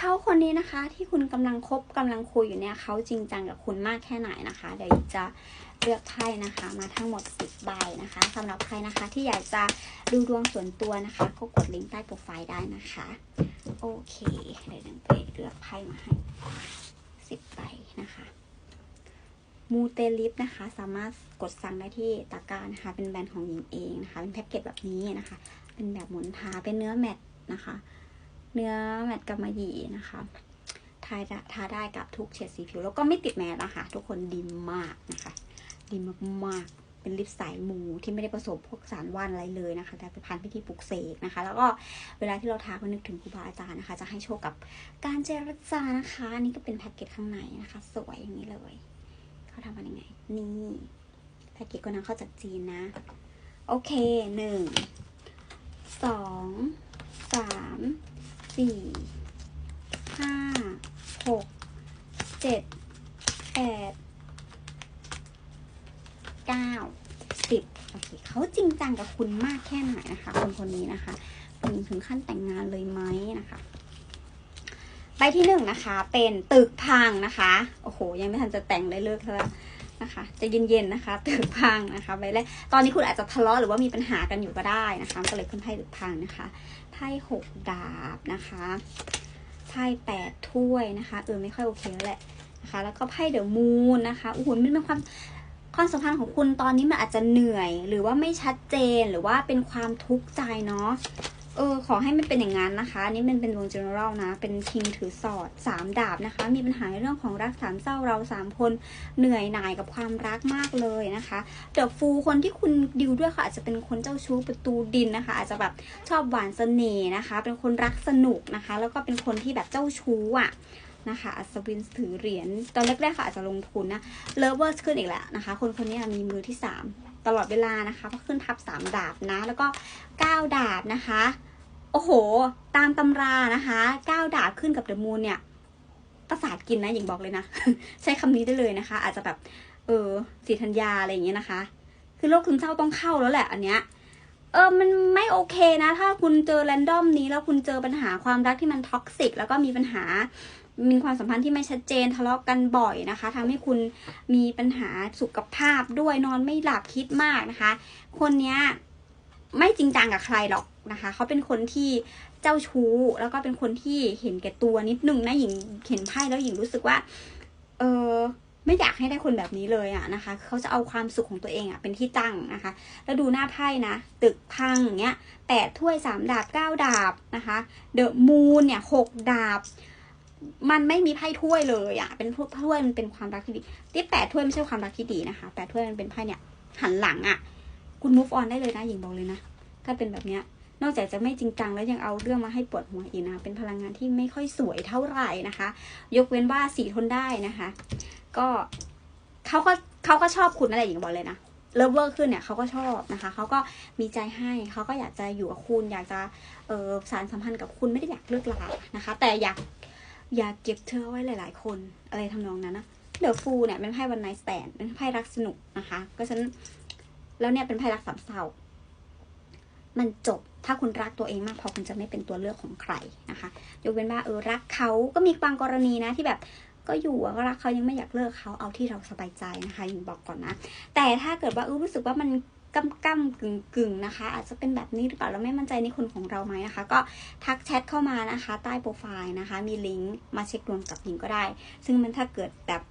เขาคนนี้นะคะที่คุณกำลังคบกำลังคุยอยู่เนี่ยเขาจริงจังกับคุณมากแค่ไหนนะคะ เดี๋ยวจะเลือกไพ่นะคะ มาทั้งหมด10ใบนะคะสำหรับใครนะคะที่อยากจะดูดวงส่วนตัวนะคะ ก็กดลิงก์ใต้โปรไฟล์ได้นะคะ โอเคเดี๋ยวดังไปเลือกไพ่มาให้10ใบนะคะมูเตลิฟนะคะ สามารถกดสั่งได้ที่ตะกร้านะคะ เป็นแบรนด์ของหญิงเองนะคะ เป็นแพ็กเกจแบบนี้นะคะ เป็นแบบหมุนทาเป็นเนื้อแมตต์นะคะ เนื้อแมตต์กำมะหยี่นะคะทาได้ทาได้กับทุกเฉดสีผิว แล้วก็ไม่ติดแมสนะคะ ทุกคนดีมากนะคะ ดีมากๆ เป็นลิปสายมูที่ไม่ได้ผสมพวกสารว่านอะไรเลยนะคะ แต่ไปผ่านพิธีปลุกเสกนะคะ แล้วก็เวลาที่เราทาก็นึกถึงครูบาอาจารย์นะคะ จะให้โชคกับการเจรจานะคะ อันนี่ก็เป็นแพ็กเกจข้างในนะคะ สวยอย่างนี้เลย เขาทำมายังไง นี่แพ็กเกจก็นำเข้าจากจีนนะ โอเคหนึ่งสองสาม สี่ห้าหกเจ็ดแปดเก้าสิบโอเคเขาจริงจังกับคุณมากแค่ไหนนะคะ คนคนนี้นะคะคุณถึงขั้นแต่งงานเลยไหมนะคะใบที่หนึ่งนะคะ เป็นตึกพังนะคะ โอ้โห ยังไม่ทันจะแต่งเลยเลิกแล้ว นะคะจะเย็นๆนะคะตึกพังนะคะใบแรกตอนนี้คุณอาจจะทะเลาะหรือว่ามีปัญหากันอยู่ก็ได้นะคะก็เลยขึ้นไพ่ตึกพังนะคะไพ่หกดาบนะคะไพ่แปดถ้วยนะคะเออไม่ค่อยโอเคแล้วแหละนะคะแล้วก็ไพ่เดอะมูนนะคะโอ้โหมันเป็นความความสัมพันธ์ของคุณตอนนี้มันอาจจะเหนื่อย หรือว่าไม่ชัดเจนหรือว่าเป็นความทุกข์ใจเนาะ เออขอให้มันเป็นอย่างนั้นนะคะนนี้มันเป็นวง general นะ เป็นคิงถือสอดสามดาบนะคะ มีปัญหาในเรื่องของรักสามเศร้าเราสามคนเหนื่อยหน่ายกับความรักมากเลยนะคะเดอะฟูคนที่คุณดิวด้วยค่ะอาจจะเป็นคนเจ้าชู้ประตูดินนะคะ อาจจะแบบชอบหวานเสน่ห์นะคะ เป็นคนรักสนุกนะคะ แล้วก็เป็นคนที่แบบเจ้าชู้อะนะคะอัศวินถือเหรียญตอนแรกๆค่ะอาจจะลงทุนนะเลเวอร์ขึ้นอีกแล้วนะคะ คนคนนี้มีมือที่สามตลอดเวลานะคะก็ขึ้นทับสามดาบนะ แล้วก็เก้าดาบนะคะ โอ้โห ตามตำรานะคะก้าวดาบขึ้นกับเดอะมูนเนี่ยประสาทกินนะหญิงบอกเลยนะ ใช้คำนี้ได้เลยนะคะ อาจจะแบบ เออสีธัญญาอะไรอย่างเงี้ยนะคะ คือโรคซึมเศร้าต้องเข้าแล้วแหละ อันเนี้ยเออมันไม่โอเคนะ ถ้าคุณเจอแรนดอมนี้ แล้วคุณเจอปัญหาความรักที่มันท็อกซิกแล้วก็มีปัญหา มีความสัมพันธ์ที่ไม่ชัดเจนทะเลาะกันบ่อยนะคะทำให้คุณมีปัญหาสุขภาพด้วยนอนไม่หลับคิดมากนะคะ คนเนี้ยไม่จริงจังกับใครหรอก นะคะ เขาเป็นคนที่เจ้าชู้ แล้วก็เป็นคนที่เห็นแก่ตัวนิดนึงนะหญิงเห็นไพ่แล้วหญิงรู้สึกว่า เออไม่อยากให้ได้คนแบบนี้เลยอะนะคะ เขาจะเอาความสุขของตัวเองอะเป็นที่ตั้งนะคะ แล้วดูหน้าไพ่นะ ตึกพังอย่างเงี้ยแปดถ้วยสามดาบเก้าดาบนะคะ เดอะมูนเนี่ยหกดาบ มันไม่มีไพ่ถ้วยเลยอะเป็นถ้วยมันเป็นความรักที่ดีที่แปดถ้วยไม่ใช่ความรักที่ดีนะคะแปดถ้วยมันเป็นไพ่เนี่ยหันหลังอะคุณ move on ได้เลยนะหญิงบอกเลยนะ ถ้าเป็นแบบเนี้ย นอกจากจะไม่จริงจังแล้วยังเอาเรื่องมาให้ปวดหัวอีกนะ เป็นพลังงานที่ไม่ค่อยสวยเท่าไหร่นะคะ ยกเว้นว่าสีทนได้นะคะ ก็เขาก็เขาก็ชอบคุณอะไรอย่างบอกเลยนะเลิฟเวอร์ขึ้นเนี่ยเขาก็ชอบนะคะ เขาก็มีใจให้เขาก็อยากจะอยู่กับคุณ อยากจะเออสารสัมพันธ์กับคุณไม่ได้อยากเลิกลานะคะ แต่อยากอยากเก็บเธอไว้หลาย ๆ คนอะไรทำนองนั้นนะเดอะฟูเนี่ยเป็นไพ่วันไนสแตนเป็นไพ่รักสนุกนะคะ ก็ฉันแล้วเนี่ยเป็นไพ่รักสามเศร้ามันจบถ้าคุณรักตัวเองมากพอคุณจะไม่เป็นตัวเลือกของใครนะคะยกเว้นว่าเออรักเขาก็มีบางกรณีนะที่แบบก็อยู่ก็รักเขายังไม่อยากเลิกเขาเอาที่เราสบายใจนะคะยิงบอกก่อนนะ แต่ถ้าเกิดว่าเออรู้สึกว่ามันกำกำกึ่งกึ่งนะคะ อาจจะเป็นแบบนี้หรือเปล่าเราไม่มั่นใจในคนของเราไหมนะคะ ก็ทักแชทเข้ามานะคะ ใต้โปรไฟล์นะคะ มีลิงก์มาเช็คดวงกับหญิงก็ได้ ซึ่งมันถ้าเกิดแบบ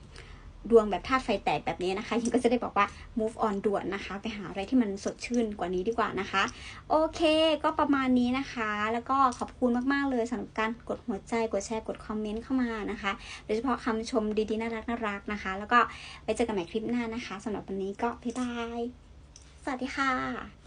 ดวงแบบธาตุไฟแตกแบบนี้นะคะยิงก็จะได้บอกว่า move on ด่วนนะคะ ไปหาอะไรที่มันสดชื่นกว่านี้ดีกว่านะคะ โอเค ก็ประมาณนี้นะคะ แล้วก็ขอบคุณมาก ๆ เลยสำหรับการกดหัวใจ กดแชร์ กดคอมเมนต์เข้ามานะคะ โดยเฉพาะคำชมดี ๆ น่ารักน่ารักนะคะ แล้วก็ไปเจอกันใหม่คลิปหน้านะคะสำหรับวันนี้ก็บ๊ายบาย สวัสดีค่ะ